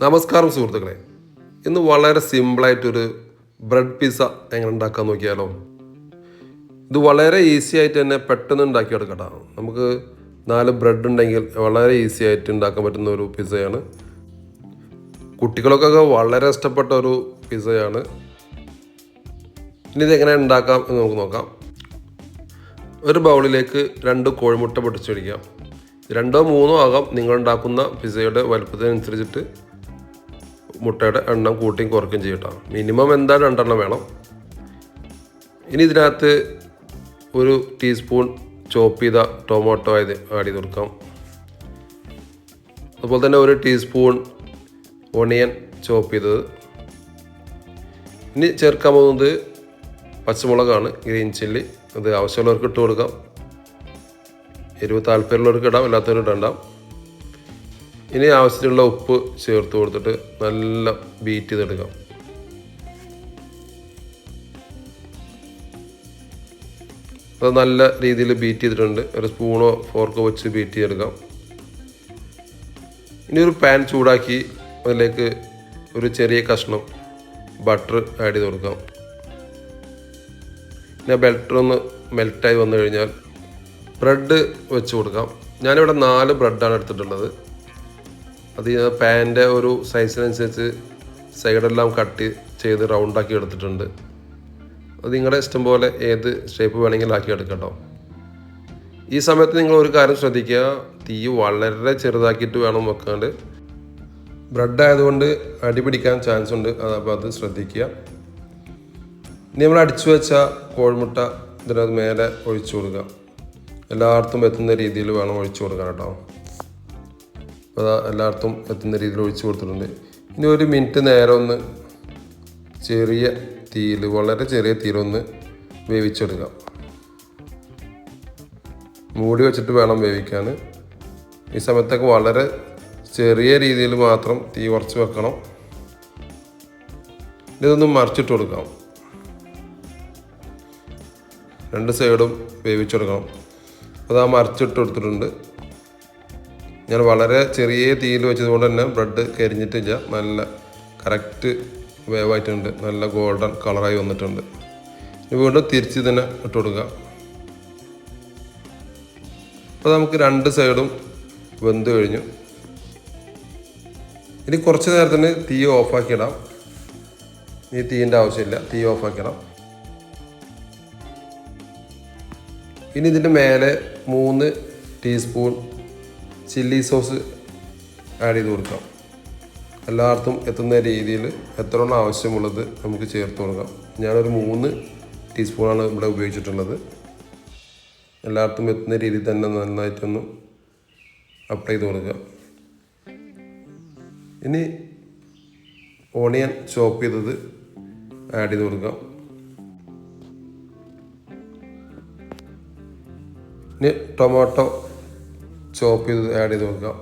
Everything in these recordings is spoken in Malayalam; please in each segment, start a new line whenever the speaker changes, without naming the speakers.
നമസ്കാരം സുഹൃത്തുക്കളെ. ഇന്ന് വളരെ സിമ്പിളായിട്ടൊരു ബ്രെഡ് പിസ്സ എങ്ങനെ ഉണ്ടാക്കാൻ നോക്കിയാലോ. ഇത് വളരെ ഈസി ആയിട്ട് തന്നെ പെട്ടെന്ന് ഉണ്ടാക്കിയെടുക്കട്ടോ. നമുക്ക് നാല് ബ്രെഡ് ഉണ്ടെങ്കിൽ വളരെ ഈസി ആയിട്ട് ഉണ്ടാക്കാൻ പറ്റുന്ന ഒരു പിസ്സയാണ്. കുട്ടികൾക്കൊക്കെ വളരെ ഇഷ്ടപ്പെട്ട ഒരു പിസ്സയാണ്. ഇനി ഇതെങ്ങനെ ഉണ്ടാക്കാം എന്ന് നമുക്ക് നോക്കാം. ഒരു ബൗളിലേക്ക് രണ്ട് കോഴിമുട്ട പൊട്ടിച്ചൊഴിക്കാം. രണ്ടോ മൂന്നോ ആകാം നിങ്ങൾ ഉണ്ടാക്കുന്ന പിസ്സയുടെ വലുപ്പത്തിനനുസരിച്ചിട്ട് മുട്ടയുടെ എണ്ണം കൂട്ടിയും കുറയ്ക്കുകയും ചെയ്യട്ടോ മിനിമം എന്തായാലും രണ്ടെണ്ണം വേണം. ഇനി ഇതിനകത്ത് ഒരു ടീസ്പൂൺ ചോപ്പ് ചെയ്ത ടൊമാറ്റോ ആയത് ആഡ് ചെയ്ത് കൊടുക്കാം. അതുപോലെ തന്നെ ഒരു ടീസ്പൂൺ ഒണിയൻ ചോപ്പ് ചെയ്തത്. ഇനി ചേർക്കാൻ പോകുന്നത് പച്ചമുളകാണ്. Green chilli. അത് ആവശ്യമുള്ളവർക്ക് ഇട്ട് കൊടുക്കാം. എരിവ് താല്പര്യമുള്ളവർക്ക് ഇടാം അല്ലാത്തവർ ഇടണ്ട. ഇനി ആവശ്യത്തിനുള്ള ഉപ്പ് ചേർത്ത് കൊടുത്തിട്ട് നല്ല ബീറ്റ് ചെയ്തെടുക്കാം. അത് നല്ല രീതിയിൽ ബീറ്റ് ചെയ്തിട്ടുണ്ട്. ഒരു സ്പൂണോ ഫോർക്കോ വെച്ച് ബീറ്റ് ചെയ്തെടുക്കാം. ഇനി ഒരു പാൻ ചൂടാക്കി അതിലേക്ക് ഒരു ചെറിയ കഷ്ണം ബട്ടർ ആഡ് ചെയ്ത് കൊടുക്കാം. പിന്നെ ബട്ടർ ഒന്ന് മെൽറ്റായി വന്നു കഴിഞ്ഞാൽ ബ്രെഡ് വെച്ച് കൊടുക്കാം. ഞാനിവിടെ നാല് ബ്രെഡാണ് എടുത്തിട്ടുള്ളത്. അത് പാന്റെ ഒരു സൈസിനനുസരിച്ച് സൈഡെല്ലാം കട്ട് ചെയ്ത് റൗണ്ടാക്കി എടുത്തിട്ടുണ്ട്. അത് നിങ്ങളുടെ ഇഷ്ടം പോലെ ഏത് ഷേപ്പ് വേണമെങ്കിലും ആക്കി എടുക്കട്ടോ. ഈ സമയത്ത് നിങ്ങൾ ഒരു കാര്യം ശ്രദ്ധിക്കുക. തീ വളരെ ചെറുതാക്കിയിട്ട് വേണം വെക്കാണ്ട്. ബ്രെഡ് ആയതുകൊണ്ട് അടിപിടിക്കാൻ ചാൻസ് ഉണ്ട്. അപ്പോൾ അത് ശ്രദ്ധിക്കുക. ഇനി നമ്മൾ അടിച്ചു വെച്ച കോഴിമുട്ട ഇതിനകത്ത് മേലെ ഒഴിച്ചു കൊടുക്കുക. എല്ലായിടത്തും എത്തുന്ന രീതിയിൽ വേണം ഒഴിച്ചു കൊടുക്കാൻ കേട്ടോ. അപ്പോൾ അതാ എല്ലായിടത്തും എത്തുന്ന രീതിയിൽ ഒഴിച്ചു കൊടുത്തിട്ടുണ്ട്. ഇനി ഒരു മിനിറ്റ് നേരം ഒന്ന് ചെറിയ തീയിൽ വളരെ ചെറിയ തീയിലൊന്ന് വേവിച്ചെടുക്കാം മൂടി വെച്ചിട്ട് വേണം വേവിക്കാൻ ഈ സമയത്തൊക്കെ വളരെ ചെറിയ രീതിയിൽ മാത്രം തീ കുറച്ച് വെക്കണം. ഇതൊന്ന് മറിച്ചിട്ട് കൊടുക്കാം. രണ്ട് സൈഡും വേവിച്ചെടുക്കണം. അപ്പോൾ ആ മറിച്ചിട്ട് കൊടുത്തിട്ടുണ്ട്. ഞാൻ വളരെ ചെറിയ തീയിൽ വെച്ചതുകൊണ്ട് തന്നെ ബ്രെഡ് കരിഞ്ഞിട്ടില്ല. നല്ല കറക്റ്റ് വേവായിട്ടുണ്ട് നല്ല ഗോൾഡൻ കളറായി വന്നിട്ടുണ്ട്. ഇനി വീണ്ടും തിരിച്ച് തന്നെ ഇട്ട് കൊടുക്കുക. അപ്പോൾ നമുക്ക് രണ്ട് സൈഡും വെന്ത് കഴിഞ്ഞു. ഇനി കുറച്ച് നേരത്തിന് തീ ഓഫാക്കിയിടാം ഈ തീന്റെ ആവശ്യമില്ല. തീ ഓഫാക്കിയിടാം ഇനി ഇതിന്റെ മേലെ മൂന്ന് ടീസ്പൂൺ ചില്ലി സോസ് ആഡ് ചെയ്ത് കൊടുക്കാം. എല്ലാവർക്കും എത്തുന്ന രീതിയിൽ എത്ര ആവശ്യമുള്ളത് നമുക്ക് ചേർത്ത് കൊടുക്കാം. ഞാനൊരു മൂന്ന് ടീസ്പൂണാണ് ഇവിടെ ഉപയോഗിച്ചിട്ടുള്ളത്. എല്ലായിടത്തും എത്തുന്ന രീതിയിൽ തന്നെ നന്നായിട്ടൊന്ന് അപ്ലൈ ചെയ്ത് കൊടുക്കുക. ഇനി ഓണിയൻ ചോപ്പ് ചെയ്തത് ആഡ് ചെയ്ത് കൊടുക്കാം. ഇനി ടൊമാറ്റോ ചോപ്പ് ചെയ്ത് ആഡ് ചെയ്ത് കൊടുക്കാം.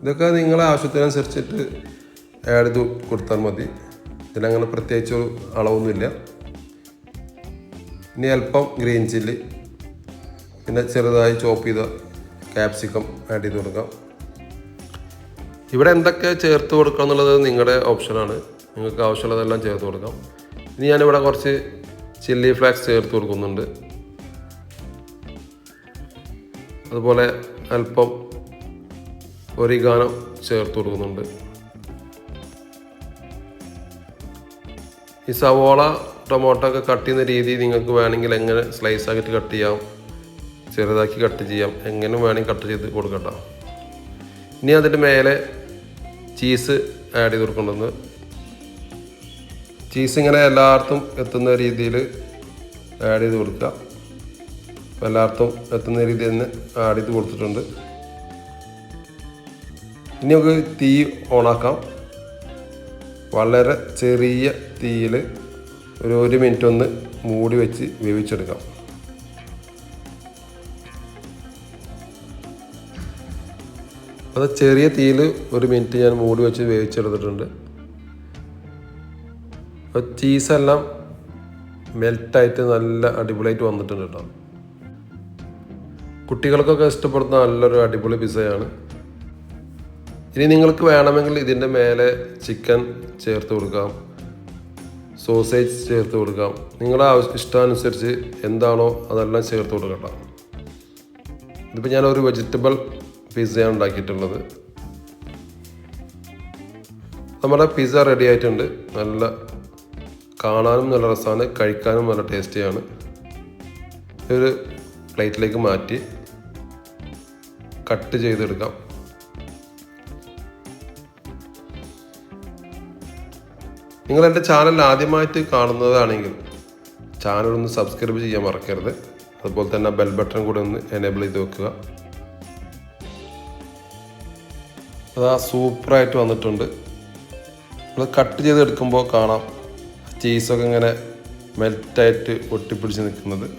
ഇതൊക്കെ നിങ്ങളെ ആവശ്യത്തിനനുസരിച്ചിട്ട് ആഡ് ചെയ്ത് കൊടുത്താൽ മതി. ഇതിനങ്ങനെ പ്രത്യേകിച്ച് അളവൊന്നുമില്ല. ഇനി അല്പം ഗ്രീൻ ചില്ലി പിന്നെ ചെറുതായി ചോപ്പ് ചെയ്ത ക്യാപ്സിക്കം ആഡ് ചെയ്ത് കൊടുക്കാം. ഇവിടെ എന്തൊക്കെ ചേർത്ത് കൊടുക്കുക എന്നുള്ളത് നിങ്ങളുടെ ഓപ്ഷനാണ് നിങ്ങൾക്ക് ആവശ്യമുള്ളതെല്ലാം ചേർത്ത് കൊടുക്കാം. ഇനി ഞാനിവിടെ കുറച്ച് ചില്ലി ഫ്ലാക്സ് ചേർത്ത് കൊടുക്കുന്നുണ്ട്. അതുപോലെ അല്പം ഒരിഗാനം ചേർത്ത് കൊടുക്കുന്നുണ്ട്. ഈ സവോള ടൊമാറ്റോ ഒക്കെ കട്ട് ചെയ്യുന്ന രീതി നിങ്ങൾക്ക് വേണമെങ്കിൽ എങ്ങനെ സ്ലൈസ് ആക്കിയിട്ട് കട്ട് ചെയ്യാം ചെറുതാക്കി കട്ട് ചെയ്യാം എങ്ങനെ വേണമെങ്കിൽ കട്ട് ചെയ്ത് കൊടുക്കട്ടോ. ഇനി അതിന്റെ മേലെ ചീസ് ആഡ് ചെയ്ത് കൊടുക്കേണ്ടത് ചീസ് ഇങ്ങനെ എല്ലായിടത്തും എത്തുന്ന രീതിയിൽ ആഡ് ചെയ്ത് കൊടുക്കുക. എല്ലായിടത്തും എത്തുന്ന രീതിയിൽ തന്നെ ആഡ് ചെയ്ത് കൊടുത്തിട്ടുണ്ട്. ഇനി നമുക്ക് തീ ഓണാക്കാം. വളരെ ചെറിയ തീയിൽ ഒരു ഒരു മിനിറ്റ് ഒന്ന് മൂടി വെച്ച് വേവിച്ചെടുക്കാം. അത് ചെറിയ തീയിൽ ഒരു മിനിറ്റ് ഞാൻ മൂടി വെച്ച് വേവിച്ചെടുത്തിട്ടുണ്ട്. അപ്പോൾ ചീസെല്ലാം മെൽട്ടായിട്ട് നല്ല അടിപൊളിയായിട്ട് വന്നിട്ടുണ്ട് കേട്ടോ. കുട്ടികൾക്കൊക്കെ ഇഷ്ടപ്പെടുന്ന നല്ലൊരു അടിപൊളി പിസയാണ് ഇനി നിങ്ങൾക്ക് വേണമെങ്കിൽ ഇതിന്റെ മേലെ ചിക്കൻ ചേർത്ത് കൊടുക്കാം. സോസേജ് ചേർത്ത് കൊടുക്കാം. നിങ്ങളുടെ ഇഷ്ടാനുസരിച്ച് എന്താണോ അതെല്ലാം ചേർത്ത് കൊടുക്കട്ടോ. ഇതിപ്പോൾ ഞാൻ ഒരു വെജിറ്റബിൾ പിസയാണ് ഉണ്ടാക്കിയിട്ടുള്ളത്. നമ്മുടെ പിസ്സ റെഡി ആയിട്ടുണ്ട്. നല്ല കാണാനും നല്ല രസമാണ് കഴിക്കാനും നല്ല ടേസ്റ്റിയാണ് ഒരു പ്ലേറ്റിലേക്ക് മാറ്റി കട്ട് ചെയ്തെടുക്കാം. നിങ്ങൾ എന്റെ ചാനൽ ആദ്യമായിട്ട് കാണുന്നതാണെങ്കിൽ ചാനൽ ഒന്ന് സബ്സ്ക്രൈബ് ചെയ്യാൻ മറക്കരുത്. അതുപോലെ തന്നെ ബെൽ ബട്ടൺ കൂടെ ഒന്ന് എനേബിൾ ചെയ്ത് വെക്കുക. അതാ സൂപ്പറായിട്ട് വന്നിട്ടുണ്ട്. നമ്മൾ കട്ട് ചെയ്തെടുക്കുമ്പോൾ കാണാം. ചീസൊക്കെ ഇങ്ങനെ മെൽറ്റായിട്ട് ഒട്ടിപ്പിടിച്ച് നിൽക്കുന്നത്.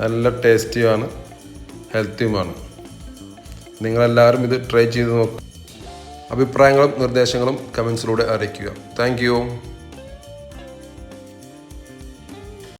നല്ല ടേസ്റ്റിയുമാണ് ഹെൽത്തിയുമാണ്. നിങ്ങളെല്ലാവരും ഇത് ട്രൈ ചെയ്ത് നോക്കുക അഭിപ്രായങ്ങളും നിർദ്ദേശങ്ങളും കമൻസിലൂടെ അറിയിക്കുക. താങ്ക്